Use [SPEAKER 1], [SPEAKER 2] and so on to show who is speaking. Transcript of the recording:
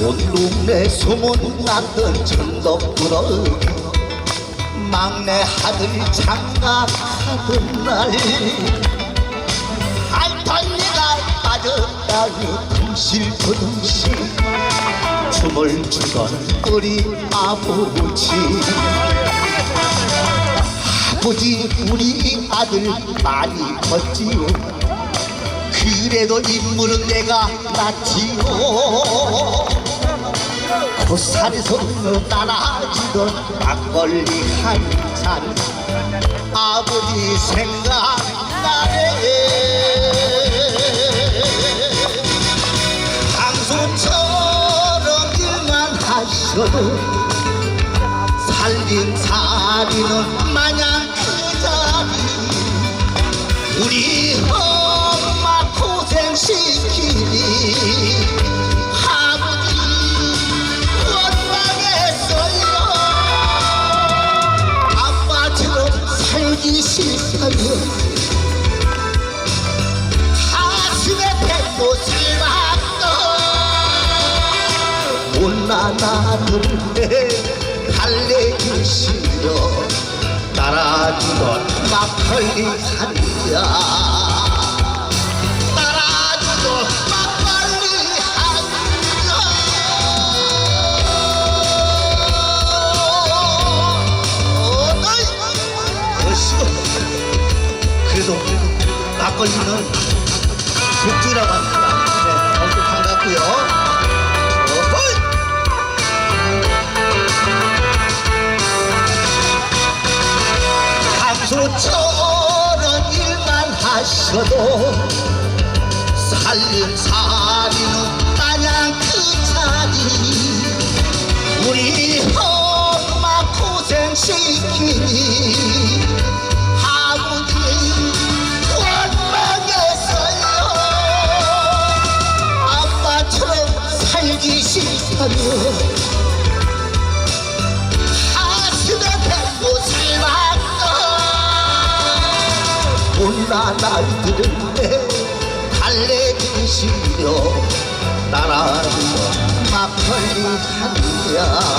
[SPEAKER 1] 온 동네 소문났던 전덕부러 막내 아들 장가하던 날. 알턴니가 빠졌다니 둥실거둥실 춤을 추던 우리 아버지 아버지 우리 아들 많이 컸지요 그래도 인물은 내가 낫지요. 고산에서 따라주던 막걸리 한잔. 아버지 생각나네. 강수처럼 일만 하셔도 살림살이는 마냥 그 자리 우리 엄마 고생시키니 아버지 원망했어요. 아빠처럼 살기 싫다면 아들을 달래기 싫어. 따라주 던 막걸리 한잔 따라주던 막걸리 한잔 어이구 그래도 막걸리는 국주라고 합니다 네, 얼굴 반갑고요 하셔도 살림살이는 마냥 그 자리. 우리 엄마 고생시키니 아버지 원망했어요. 아빠처럼 살기 싫다면 내 달래기 싫어 따라주던 막걸리 한잔